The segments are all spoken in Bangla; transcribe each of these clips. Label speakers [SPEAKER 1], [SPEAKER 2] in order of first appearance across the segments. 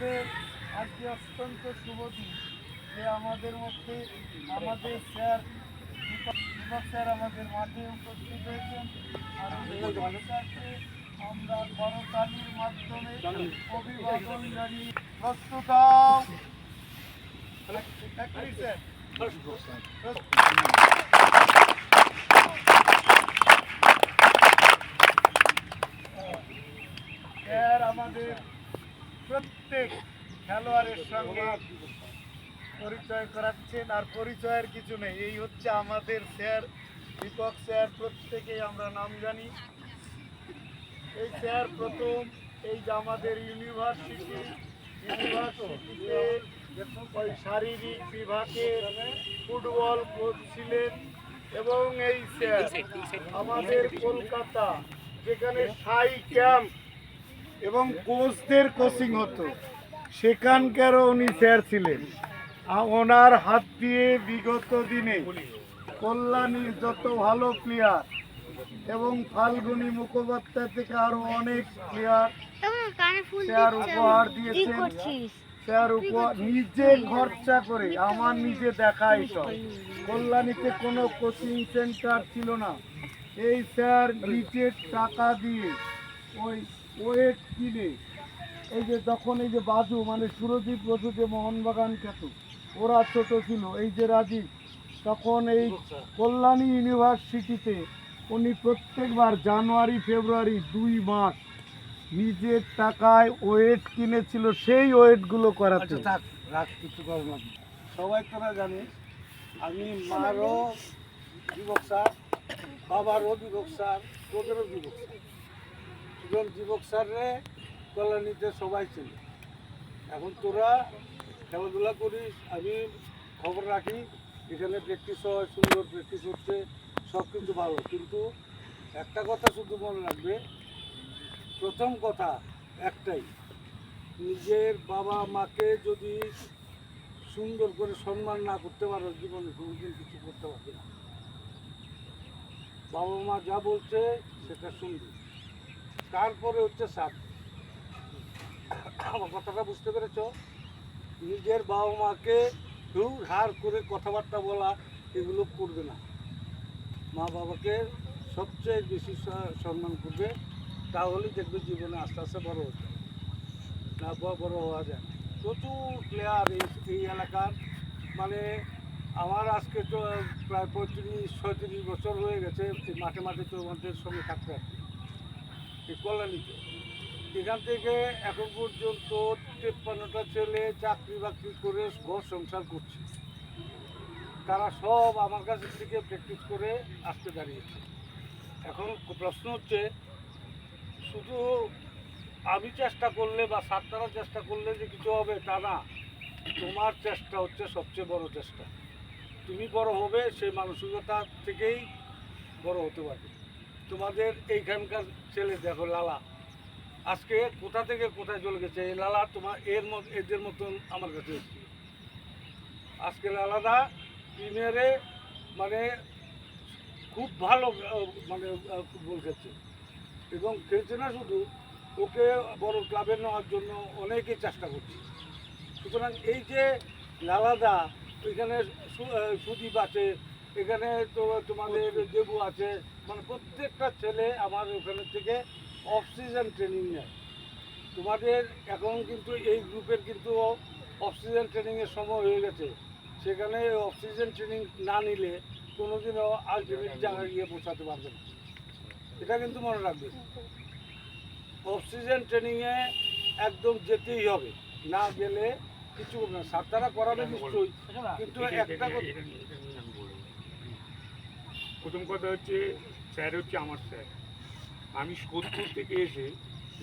[SPEAKER 1] আমাদের আজকে অত্যন্ত শুভ দিন। যে আমাদের মধ্যে আমাদের স্যার, দীপক স্যার আমাদের মাঠে উপস্থিত হয়েছেন। আর আমরা করতালির মাধ্যমে অভিবাদন জানিয়ে প্রস্তুত স্যার, আমাদের প্রত্যেক খেলোয়াড়ের সঙ্গে পরিচয় করাচ্ছেন আর পরিচয়ের কিছু নেই। এই হচ্ছে আমাদের স্যার দীপক স্যার প্রত্যেকেই আমরা নাম জানি। এই স্যার প্রথম এই যে আমাদের ইউনিভার্সিটি ইউনিভার্সিটিতে ওই শারীরিক বিভাগের ফুটবল কোচ ছিলেন এবং এই স্যার আমাদের কলকাতা যেখানে সাই ক্যাম্প এবং কোচদের কোচিং হতো। সেখানকারও উনি স্যার ছিলেন। ওনার হাত দিয়ে বিগত দিনে কল্যাণীর যত ভালো প্লেয়ার এবং ফাল্গুনী মুখোপাধ্যায় থেকে আরও অনেক প্লেয়ার স্যার উপহার দিয়েছেন। স্যার উপহার নিজে খরচা করে আমার নিজে দেখাই সব। কল্যাণীতে কোনো কোচিং সেন্টার ছিল না। এই স্যার নিজের টাকা দিয়ে ওই ওয়েট কিনে। এই যে তখন এই যে বাজু মানে সুরজিৎ বসু যে মোহনবাগান খ্যাত, ওরা ছোট ছিল, এই যে রাজীব, তখন এই কল্যাণী ইউনিভার্সিটিতে উনি প্রত্যেকবার জানুয়ারি, ফেব্রুয়ারি দুই মাস নিজের টাকায় ওয়েট কিনেছিল, সেই ওয়েটগুলো করাতে।
[SPEAKER 2] কিছু সবাই তোরা জানিস, আমি মারও যুবক স্যার, বাবারও যুবক স্যার, তোদেরও যুবক স্যার। সুতরাং যুবক স্যারে কল্যাণীতে সবাই ছিল। এখন তোরা খেলাধুলা করিস, আমি খবর রাখি, এখানে প্র্যাকটিস হয়, সুন্দর প্র্যাকটিস হচ্ছে, সব কিছু ভালো। কিন্তু একটা কথা শুধু মনে রাখবে, প্রথম কথা একটাই, নিজের বাবা মাকে যদি সুন্দর করে সম্মান না করতে পারো, জীবনে কোনোদিন কিছু করতে পারবে না। বাবা মা যা বলছে, সেটা শুনবে। তারপরে হচ্ছে আমার কথাটা বুঝতে পেরেছ? নিজের বাবা মাকে হুর হার করে কথাবার্তা বলা, এগুলো করবে না। মা বাবাকে সবচেয়ে বেশি সম্মান করবে তাহলে দেখবে জীবনে আস্তে আস্তে বড় হতে না বড় হওয়া যায় প্রচুর প্লেয়ার এই এই এলাকার। মানে আমার আজকে তো প্রায় পঁয়ত্রিশ, ছয়ত্রিশ বছর হয়ে গেছে মাঠে মাঠে তোমাদের সঙ্গে থাকতে এই কল্যাণীতে এখান থেকে এখন পর্যন্ত তেপ্পান্নটা ছেলে চাকরি বাকরি করে ঘর সংসার করছে। তারা সব আমার কাছ থেকে প্র্যাকটিস করে আসতে দাঁড়িয়েছে। এখন প্রশ্ন হচ্ছে, শুধু আমি চেষ্টা করলে বা সাতটারা চেষ্টা করলে যে কিছু হবে তা না, তোমার চেষ্টা হচ্ছে সবচেয়ে বড় চেষ্টা। তুমি বড় হবে, সেই মানসিকতা থেকেই বড় হতে পারবে। তোমাদের এইখানকার ছেলে, দেখো লালা। আজকে কোথা থেকে কোথায় চলে গেছে? এই লালা তোমার, এর মত, এদের মতন আমার কাছে এসেছে। আজকে লালাদা প্রিমিয়ারে মানে খুব ভালো মানে ফুটবল খেলছে। এবং খেলছে না শুধু, ওকে বড় ক্লাবে নেওয়ার জন্য অনেকে চেষ্টা করছে। সুতরাং এই যে লালাদা, এখানে সুদীপ আছে, এখানে তো তোমাদের দেবু আছে মানে প্রত্যেকটা ছেলে আমার ওখানে থেকে অক্সিজেন ট্রেনিং নেয়। তোমাদের এখন কিন্তু এই গ্রুপের কিন্তু অক্সিজেন ট্রেনিংয়ের সময় হয়ে গেছে। সেখানে অক্সিজেন ট্রেনিং না নিলে কোনোদিনও আলটিমেট জায়গায় গিয়ে পৌঁছাতে পারবে না। এটা কিন্তু মনে রাখবে। অক্সিজেন ট্রেনিংয়ে একদম যেতেই হবে। না গেলে কিছু না। সাতটারা করাবে নিশ্চয়ই কিন্তু একটা কথা
[SPEAKER 3] প্রথম কথা হচ্ছে স্যার হচ্ছে আমার স্যার। আমি সোদপুর থেকে এসে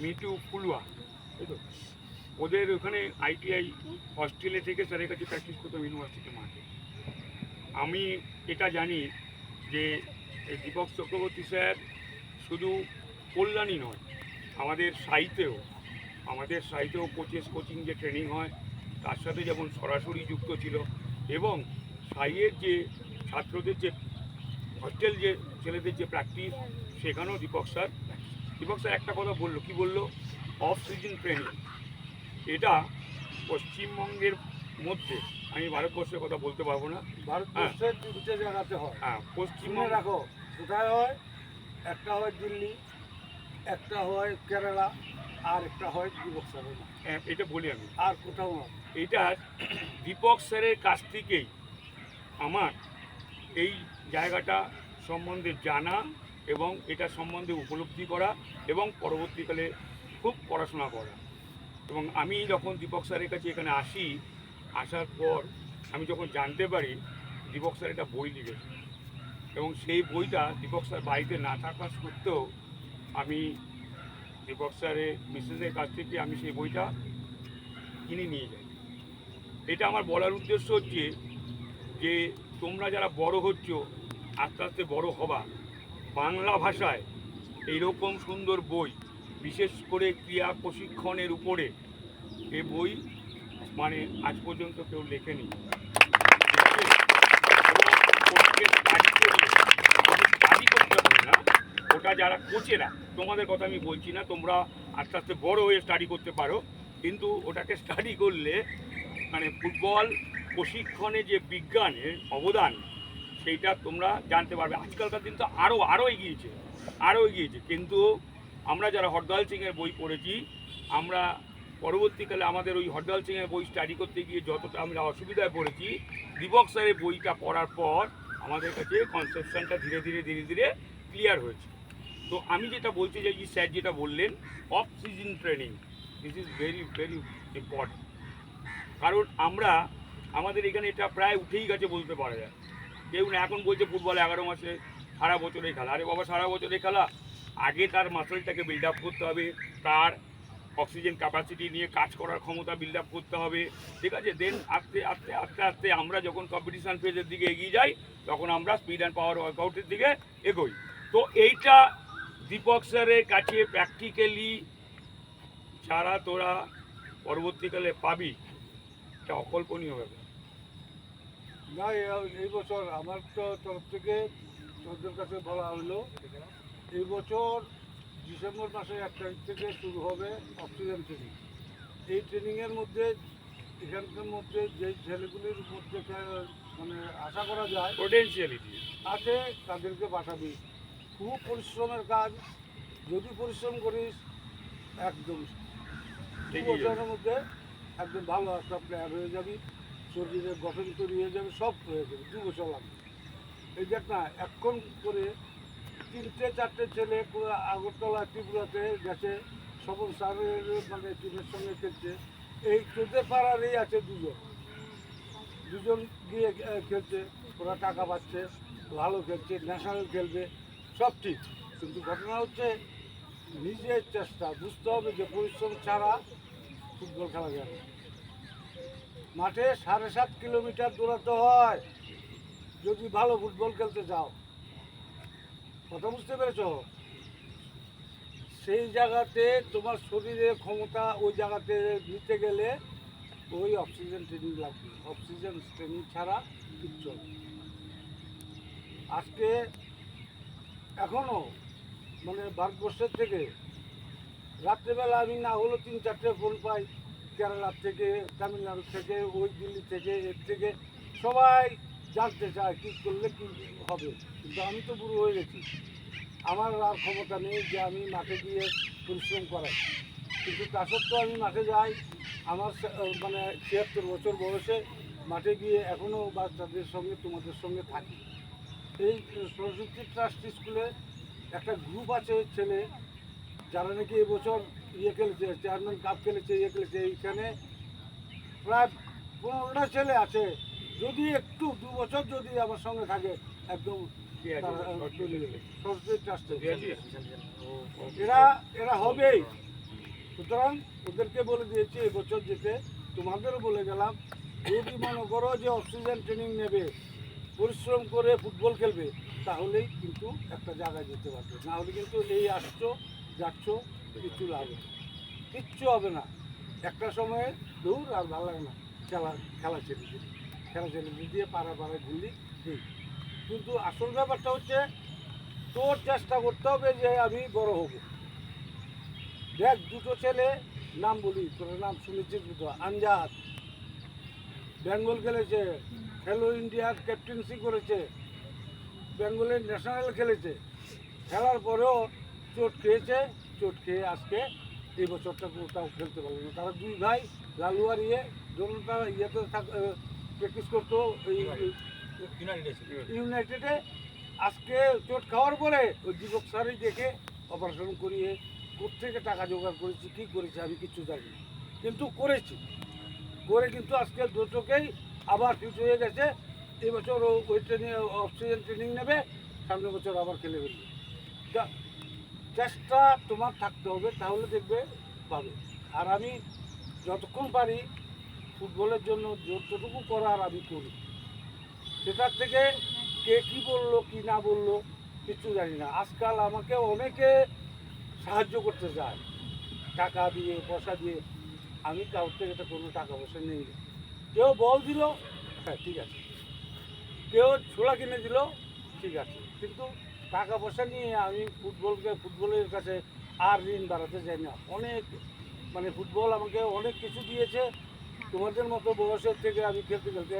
[SPEAKER 3] মিটু ফুলুয়া তাই তো। ওদের ওখানে আইটিআই হস্টেলে থেকে স্যারের কাছে প্র্যাকটিস করতাম ইউনিভার্সিটি মাঠে। আমি এটা জানি যে দীপক চক্রবর্তী স্যার শুধু কল্যাণী নয়, আমাদের সাহিত্যেও আমাদের সাহিত্যেও কোচেস কোচিং যে ট্রেনিং হয়, তার সাথে যেমন সরাসরি যুক্ত ছিল এবং সাইয়ের যে ছাত্রদের যে হস্টেল যে ছেলেদের যে প্র্যাকটিস সেখানেও দীপক স্যার। দীপক স্যার একটা কথা বলল কি বলল? অফ সিজন ট্রেনিং এটা পশ্চিমবঙ্গের মধ্যে আমি ভারতবর্ষের কথা বলতে পারব না।
[SPEAKER 2] ভারতবর্ষের জায়গাতে হয়।
[SPEAKER 3] হ্যাঁ পশ্চিমবঙ্গ
[SPEAKER 2] রাখো কোথায় হয়? একটা হয় দিল্লি একটা হয় কেরালা আর একটা হয় দীপক সারনা
[SPEAKER 3] হ্যাঁ, এটা বলি আমি।
[SPEAKER 2] আর কোথাও না
[SPEAKER 3] এটা দীপক স্যারের কাছ থেকেই আমার এই জায়গাটা সম্বন্ধে জানা এবং এটা সম্বন্ধে উপলব্ধি করা এবং পরবর্তীকালে খুব পড়াশোনা করা। এবং আমি যখন দীপক স্যারের কাছে এখানে আসি, আসার পর আমি যখন জানতে পারি, দীপক স্যার একটা বই লিখেছে এবং সেই বইটা দীপক স্যার বাড়িতে না থাকা সত্ত্বেও আমি দীপক স্যারের মিসেসের কাছ থেকে আমি সেই বইটা কিনে নিয়ে যাই। এটা আমার বলার উদ্দেশ্য হচ্ছে যে, তোমরা যারা বড় হচ্ছ আস্তে আস্তে বড় হবা। বাংলা ভাষায় এইরকম সুন্দর বই, বিশেষ করে ক্রিয়া প্রশিক্ষণের উপরে, এ বই মানে আজ পর্যন্ত কেউ লেখেনি। ওটা যারা কোচেরা তোমাদের কথা আমি বলছি না, তোমরা আস্তে আস্তে বড় হয়ে স্টাডি করতে পারো, কিন্তু ওটাকে স্টাডি করলে মানে ফুটবল প্রশিক্ষণে যে বিজ্ঞানের অবদান সেইটা তোমরা জানতে পারবে। আজকালকার দিন তো আরও আরও এগিয়েছে আরও এগিয়েছে। কিন্তু আমরা যারা হরদয়াল সিংয়ের বই পড়েছি, আমরা পরবর্তীকালে আমাদের ওই হরদয়াল সিংয়ের বই স্টাডি করতে গিয়ে যতটা আমরা অসুবিধায় পড়েছি, দিবক স্যারের বইটা পড়ার পর আমাদের কাছে কনসেপশনটা ধীরে ধীরে ধীরে ধীরে ক্লিয়ার হয়েছে। তো আমি যেটা বলতে চাইছি স্যার যেটা বললেন off season training this is very very important কারণ আমরা, আমাদের এখানে এটা প্রায় উঠেই গেছে বলতে পারা যায়। কেউ না, এখন বলছে ফুটবল এগারো মাসে সারা বছরে খেলা। আরে বাবা, সারা বছরে খেলা? আগে তার মাসেলটাকে বিল্ড আপ করতে হবে, তার অক্সিজেন ক্যাপাসিটি নিয়ে কাজ করার ক্ষমতা বিল্ড আপ করতে হবে। ঠিক আছে? দেন আস্তে আস্তে আস্তে আস্তে আমরা যখন কম্পিটিশান ফেজের দিকে এগিয়ে যাই, তখন আমরা স্পিড অ্যান্ড পাওয়ার ওয়ার্কআউটের দিকে এগোই। তো এইটা দীপক স্যারের কাছে প্র্যাকটিক্যালি ছাড়া তোরা পরবর্তীকালে পাবি, এটা অকল্পনীয় ব্যাপার।
[SPEAKER 2] না এই বছর আমার তো তরফ থেকে তোদের কাছে বলা হলো এই বছর ডিসেম্বর মাসের এক তারিখ থেকে শুরু হবে অক্সিজেন ট্রেনিং। এই ট্রেনিংয়ের মধ্যে এখানকার মধ্যে যে ছেলেগুলির মধ্যে মানে আশা করা যায়
[SPEAKER 3] পোটেন্সিয়ালিটি
[SPEAKER 2] আছে তাদেরকে পাঠাবি খুব পরিশ্রমের কাজ যদি পরিশ্রম করিস একদম দু বছরের মধ্যে একদম ভালো একটা প্লেয়ার হয়ে যাবি। শরীরের গঠন তৈরি হয়ে যাবে সব হয়ে যাবে দু বছর লাগবে এই দেখ না এখন করে তিনটে, চারটে ছেলে পুরো আগরতলা, ত্রিপুরাতে গেছে, সবল স্যারের মানে টিমের সঙ্গে খেলছে। এই তোদের পাড়ারই আছে দুজন। দুজন গিয়ে খেলছে, ওরা টাকা পাচ্ছে, ভালো খেলছে ন্যাশনাল খেলবে, সব ঠিক। কিন্তু ঘটনা হচ্ছে, নিজের চেষ্টা, বুঝতে হবে যে পরিশ্রম ছাড়া ফুটবল খেলা যাবে। মাঠে সাড়ে সাত কিলোমিটার দৌড়াতে হয়। যদি ভালো ফুটবল খেলতে যাও। কথা বুঝতে পেরেছ? সেই জায়গাতে তোমার শরীরের ক্ষমতা ওই জায়গাতে নিতে গেলে ওই অক্সিজেন ট্রেনিং লাগবে। অক্সিজেন ট্রেনিং ছাড়া কিচ্ছু আজকে এখনও মানে ভারতবর্ষের থেকে রাত্রেবেলা আমি না হলো তিন চারটে ফোন পাই। কেরালার থেকে, তামিলনাড়ু থেকে, ওই দিল্লি থেকে, এর থেকে সবাই জানতে চায় কী করলে কী হবে। কিন্তু আমি তো বুড়ো হয়ে গেছি। আমার আর ক্ষমতা নেই যে আমি মাঠে গিয়ে পরিশ্রম করাই কিন্তু তা সত্ত্বেও আমি মাঠে যাই। আমার মানে ছিয়াত্তর বছর বয়সে মাঠে গিয়ে এখনও বাচ্চাদের সঙ্গে, তোমাদের সঙ্গে থাকি। এই সরস্বতী ট্রাস্ট স্কুলে একটা গ্রুপ আছে ছেলে, যারা নাকি এবছর ইয়ে খেলেছে চেয়ারম্যান কাপ খেলেছে ইয়ে খেলেছে এইখানে প্রায় পনেরোটা ছেলে আছে। যদি একটু দু বছর যদি আমার সঙ্গে থাকে একদম? এরা এরা হবেই। সুতরাং ওদেরকে বলে দিয়েছি এবছর যেতে তোমাদেরও বলে গেলাম যদি মনে করো যে অক্সিজেন ট্রেনিং নেবে পরিশ্রম করে ফুটবল খেলবে তাহলেই কিন্তু একটা জায়গায় যেতে পারবে। না হলে কিন্তু এই আসছো যাচ্ছ কিচ্ছু না। কিচ্ছু হবে না। একটা সময়ে দৌড় আর ভালো লাগে না। খেলা খেলা ছেড়ে খেলা ছেড়ে দিয়ে পাড়া পাড়ায় ঘুরলি কিন্তু আসল ব্যাপারটা হচ্ছে, তোর চেষ্টা করতে হবে যে আমি বড় হব। দেখ, দুটো ছেলে নাম বলি, তোর নাম শুনেছিস দুটো আনজাদ। বেঙ্গল খেলেছে, খেলো ইন্ডিয়ার ক্যাপ্টেন্সি করেছে, বেঙ্গলের ন্যাশনাল খেলেছে। খেলার পরেও চোট খেয়েছে চোট খেয়ে আজকে এই বছরটা কোথাও খেলতে পারল না। তারা দুই ভাই লালু আর ইয়ে যখন তারা ইয়েতে থাক প্র্যাকটিস করতো এই ইউনাইটেডে আজকে চোট খাওয়ার পরে ওই দীপক স্যারই দেখে অপারেশন করিয়ে কোথেকে টাকা জোগাড় করেছি কী করেছি আমি কিছু জানি কিন্তু করেছি। করে কিন্তু আজকে দুটোকেই আবার ফিট হয়ে গেছে। এবছর ওই ট্রেনিং অক্সিজেন ট্রেনিং নেবে সামনের বছর আবার খেলে ফেলবে। যা- চেষ্টা তোমার থাকতে হবে, তাহলে দেখবে পাবে। আর আমি যতক্ষণ পারি ফুটবলের জন্য যতটুকু করার আমি করি। সেটার থেকে কে কী বলল, কি না বলল কিছু জানি না। আজকাল আমাকে অনেকে সাহায্য করতে চায়। টাকা দিয়ে, পয়সা দিয়ে। আমি কারোর থেকে তো কোনো টাকা পয়সা নেই। কেউ বল দিল হ্যাঁ ঠিক আছে। কেউ ছোলা কিনে দিল, ঠিক আছে। কিন্তু টাকা পয়সা নিয়ে আমি ফুটবলকে, ফুটবলের কাছে আর ঋণ বাড়াতে চাই না। অনেক মানে ফুটবল আমাকে অনেক কিছু দিয়েছে। তোমাদের মতো বয়সের থেকে আমি খেলতে খেলতে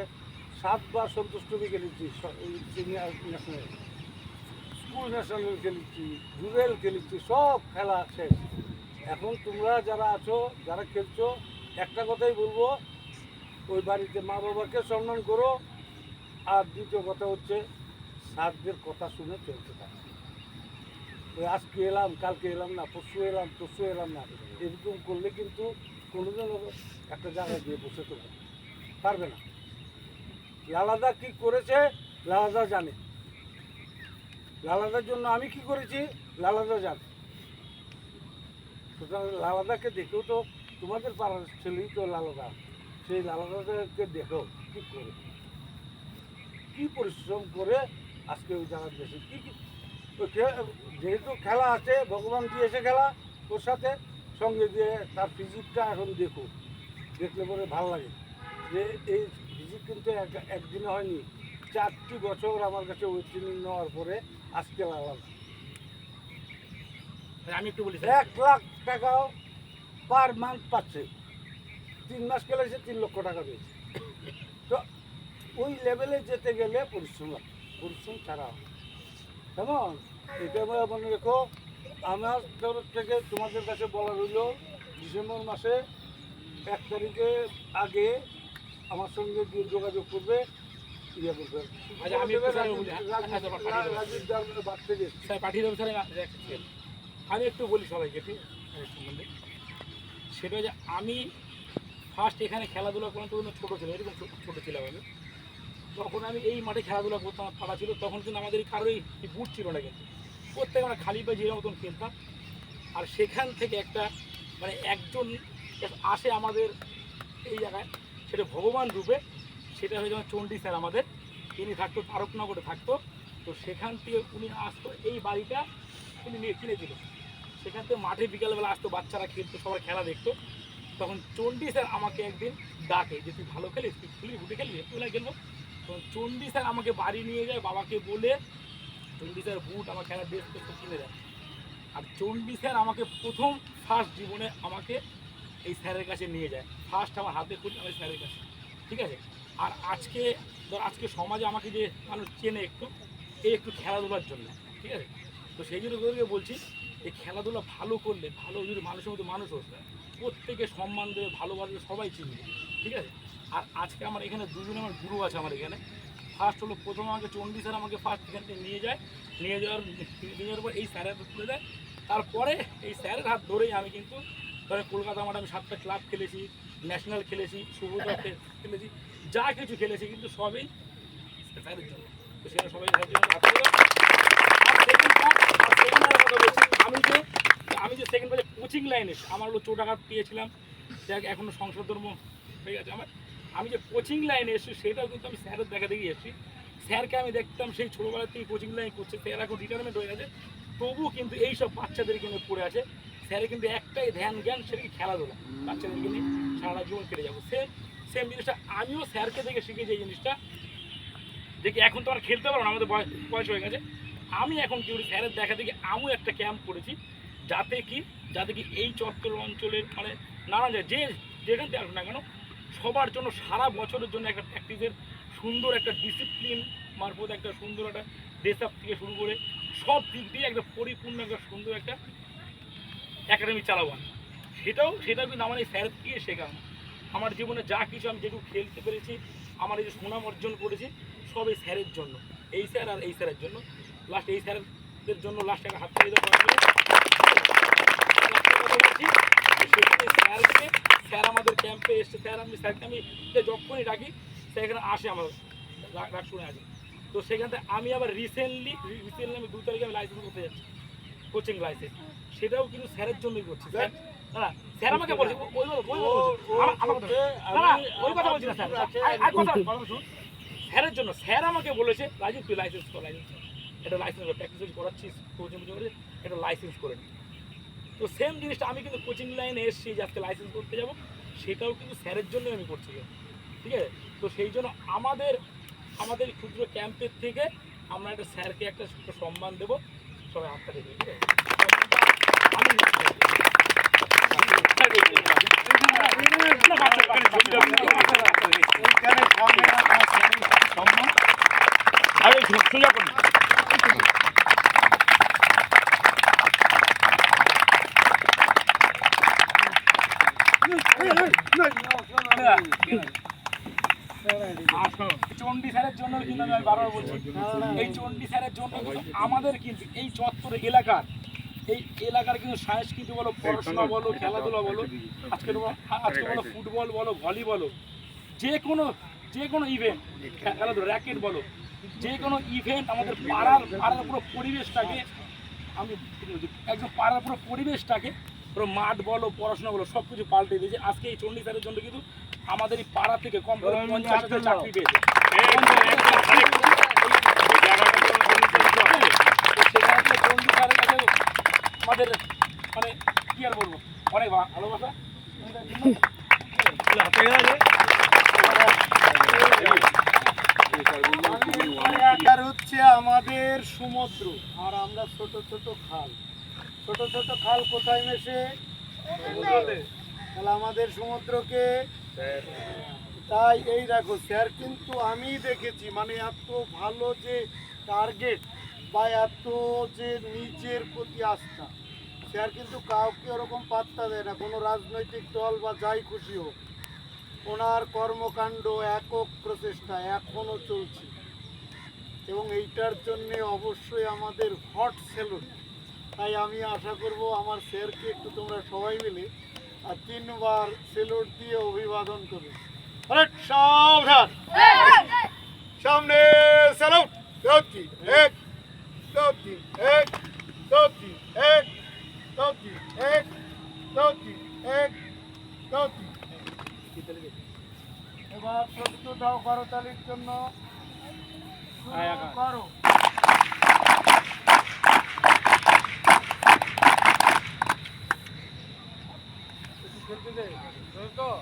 [SPEAKER 2] সাতবার সন্তুষ্ট খেলেছি। ন্যাশনাল, স্কুল ন্যাশনাল খেলেছি রুরাল খেলেছি, সব খেলা শেষ। এখন তোমরা যারা আছো, যারা খেলছো, একটা কথাই বলব, ওই বাড়িতে মা বাবাকে সম্মান করো। আর দ্বিতীয় কথা হচ্ছে স্যারদের কথা শুনে চলতে থাকে। ওই আজকে এলাম, কালকে এলাম না, পরশু এলাম পরশু এলাম না, এরকম করলে কিন্তু কোনোদিন একটা জায়গায় গিয়ে বসে তো পারবে না। লালাদা কি করেছে? লালাদা জানে। লালাদার জন্য আমি কি করেছি? লালাদা জানে। লালাদাকে দেখেও তো তোমাদের পাড়ার ছেলেই তো লালাদা। সেই লালাদাকে দেখো কি করে। কি পরিশ্রম করে আজকে ওই জায়গায় গেছে। কি কি যেহেতু খেলা আছে ভগবান দিয়েছে খেলা ওর সাথে সঙ্গে দিয়ে তার ফিজিকটা এখন দেখো। দেখলে পরে ভালো লাগে। যে এই ফিজিক কিন্তু এক- একদিনে হয়নি চারটি বছর আমার কাছে ওই ট্রেনিং নেওয়ার পরে আজকে লাগালাম
[SPEAKER 4] আমি একটু বলি
[SPEAKER 2] এক লাখ টাকাও পার মান্থ পাচ্ছে। তিন মাস খেলেছে তিন লক্ষ টাকা পেয়েছে। তো ওই লেভেলে যেতে গেলে পরিশ্রম লাগে পরিশ্রম ছাড়া হবে। কেমন? এটা মনে রেখো আমার তরফ থেকে তোমাদের কাছে বলা রইল ডিসেম্বর মাসে এক তারিখে আগে আমার সঙ্গে গিয়ে যোগাযোগ করবে ইয়ে করবে।
[SPEAKER 4] আচ্ছা, আমি একটু বলি, হ্যাঁ, হ্যাঁ, সবাইকে ঠিক? সম্বন্ধে সেটা যে আমি ফার্স্ট এখানে খেলাধুলা তখন ছোটো ছিল এরকম ছোট- ছোটো ছিলাম আমি। তখন আমি এই মাঠে খেলাধুলা করতাম পাড়া ছিল, তখন কিন্তু আমাদের কারোই বুট ছিল না কিন্তু। প্রত্যেক আমরা খালি পায়ে যে মতন খেলতাম। আর সেখান থেকে একটা মানে একজন আসে আমাদের এই জায়গায়, সেটা ভগবান রূপে, সেটা হয়ে যেমন চণ্ডী স্যার আমাদের। তিনি থাকতো, তারকনগরে থাকতো। তো সেখান থেকে উনি আসতো, এই বাড়িটা তিনি নিয়ে কিনেছিল। সেখান থেকে মাঠে বিকালবেলা আসতো, বাচ্চারা খেলতো, সবার খেলা দেখতো। তখন চণ্ডী স্যার আমাকে একদিন ডাকে যে, তুই ভালো খেলিস? তুই খুলি ফুটে খেলবি? একটু না খেলব? তখন চণ্ডী স্যার আমাকে বাড়ি নিয়ে যায়, বাবাকে বলে চণ্ডী স্যার বুট আমার খেলার ড্রেস তো কিনে দেয় আর চণ্ডী স্যার আমাকে প্রথম ফার্স্ট জীবনে আমাকে এই স্যারের কাছে নিয়ে যায়। ফার্স্ট আমার হাতে খুলি, আমার স্যারের কাছে। ঠিক আছে? আর আজকে, ধর আজকে সমাজে আমাকে যে মানুষ চেনে একটু এই একটু খেলাধুলার জন্য। ঠিক আছে? তো সেই জন্য তোদেরকে বলছি যে খেলাধুলা ভালো করলে, ভালো যদি মানুষের মতো মানুষ হচ্ছে প্রত্যেকে সম্মান দেবে, ভালোবাসবে, সবাই চিনবে। ঠিক আছে? আর আজকে আমার এখানে দুজনে আমার গুরু আছে আমার এখানে। ফার্স্ট হলো প্রথম আমাকে চণ্ডী স্যার আমাকে ফার্স্ট এখান থেকে নিয়ে যায়। নিয়ে যাওয়ার নিয়ে যাওয়ার পর এই স্যারের তুলে দেয় তারপরে এই স্যারের হাত ধরেই আমি কিন্তু ধরে কলকাতা মাঠে আমি সাতটা ক্লাব খেলেছি ন্যাশনাল খেলেছি সুবিধা খেলেছি, যা কিছু খেলেছি কিন্তু সবই স্যারের জন্য। তো সেটা সবাই আমি যে আমি যে সেকেন্ড বাজে কোচিং লাইনে আমার হলো চোট আঘাত পেয়েছিলাম। দেখ, এখনও সংসার ধর্ম হয়ে গেছে আমার। আমি যে কোচিং লাইনে এসেছি, সেটাও কিন্তু আমি স্যারের দেখা দেখি এসেছি। স্যারকে আমি দেখতাম সেই ছোটোবেলা থেকে কোচিং লাইন করছে, স্যার এখন রিটায়ারমেন্ট হয়ে গেছে। তবু কিন্তু এই সব বাচ্চাদেরকে নিয়ে পড়ে আছে। স্যারের কিন্তু একটাই ধ্যান জ্ঞান সেটা কি খেলাধুলা। বাচ্চাদেরকে নিয়ে সারা জীবন কেটে যাব। সেম সেম জিনিসটা, আমিও স্যারকে দেখে শিখেছি এই জিনিসটা। দেখি, এখন তো আর খেলতে পারব না, আমাদের বয়স বয়স হয়ে গেছে। আমি এখন কি স্যারের দেখা দেখি আমিও একটা ক্যাম্প করেছি। যাতে কি যাতে কি এই চত্বর অঞ্চলের মানে নানা যে যেখান থেকে আসুক না কেন সবার জন্য, সারা বছরের জন্য একটা প্র্যাকটিসের সুন্দর একটা ডিসিপ্লিন মারফত একটা সুন্দর একটা ড্রেস আপ থেকে শুরু করে সব দিক দিয়ে একটা পরিপূর্ণ একটা সুন্দর একটা একাডেমি চালাবো। সেটাও সেটাও কিন্তু আমার এই স্যার দিয়ে শেখানো। আমার জীবনে যা কিছু আমি যেটুকু খেলতে পেরেছি, আমার এই যে সুনাম অর্জন করেছি, সব এই স্যারের জন্য। এই স্যার আর এই স্যারের জন্য। লাস্ট এই স্যারদের জন্য লাস্ট একটা হাত তালি দেওয়া বলছি, সেখানে স্যারকে স্যার আমাদের ক্যাম্পে এসছে স্যার আমি স্যারকে আমি যখনই ডাকি স্যার এখানে আসে আমার ডাক শুনে আসে তো সেখান থেকে আমি আবার রিসেন্টলি রিসেন্টলি আমি দু তারিখে আমি লাইসেন্স করতে যাচ্ছি কোচিং লাইসেন্স সেটাও কিন্তু স্যারের জন্যই করছি স্যার না স্যার আমাকে বলছে ওই ওই স্যার। স্যারের জন্য স্যার আমাকে বলেছে রাজীব তুই লাইসেন্স কর লাইসেন্স কর এটা লাইসেন্স কর করাচ্ছিস কোচিং করে এটা লাইসেন্স করে নি তো সেম জিনিসটা আমি কিন্তু কোচিং লাইনে এসেছি যে আজকে লাইসেন্স করতে যাব। সেটাও কিন্তু স্যারের জন্যই আমি করছি। ঠিক আছে? তো সেই জন্য আমাদের আমাদের ক্ষুদ্র ক্যাম্পের থেকে আমরা একটা স্যারকে একটা সম্মান দেবো। সবাই হাতটা দেবে ঠিক আছে? আমি নিচ্ছি। না, বাচ্চা, বাচ্চা, বাচ্চা, বাচ্চা।
[SPEAKER 1] এইখানে সামনে রাখা স্যারের সম্মান
[SPEAKER 4] আরে সোজা চন্ডী স্যারের জন্য কিন্তু আমি বারবার বলছি এই চন্ডী স্যারের জন্য কিন্তু আমাদের কিন্তু এই চত্বর এলাকার এই এলাকার কিন্তু সংস্কৃতি বলো পড়াশোনা বলো খেলাধুলা বলো আজকে বলো আজকে বলো ফুটবল বলো ভলি বলো যে কোনো যে কোনো ইভেন্ট খেলাধুলা র্যাকেট বলো যে কোনো ইভেন্ট আমাদের পাড়ার পাড়ার পুরো পরিবেশটাকে আমি একদম পাড়ার পুরো পরিবেশটাকে পুরো মাঠ বলো পড়াশোনা বলো সব কিছু পাল্টে দিয়েছে। আজকে এই চণ্ডী স্যারের জন্য কিন্তু আমাদের এই পাড়া থেকে কম করে পঞ্চাশ হাজার চাকরি পেয়েছে সেখানে চণ্ডী স্যারের কাছে আমাদের মানে কি আর বলব অনেক ভালোবাসা
[SPEAKER 1] হচ্ছে আমাদের সমুদ্র আর আমরা ছোট ছোট খাল ছোট ছোট খাল কোথায় মেশে তাহলে আমাদের সমুদ্রকে তাই এই দেখো, স্যার, কিন্তু আমি দেখেছি মানে এত ভালো যে টার্গেট বা এত যে নিজের প্রতি আস্থা, স্যার কিন্তু কাউকে ওরকম পাত্তা দেয় না, কোনো রাজনৈতিক দল বা যাই খুশি হোক। ওনার কর্মকাণ্ড একক প্রচেষ্টা এখনও চলছে। এবং এইটার জন্য অবশ্যই আমাদের হট সেলুন তাই আমি আশা করব আমার স্যারকে একটু তোমরা সবাই মিলে আর তিনবার সেলুট দিয়ে অভিবাদন করবে সাবধান। সামনে স্যালুট দৌতি এক দৌতি এক দৌতি এক দৌতি এক দৌতি এক দৌতি এবার প্রস্তুত হও করতালির জন্য করো। ちょっと!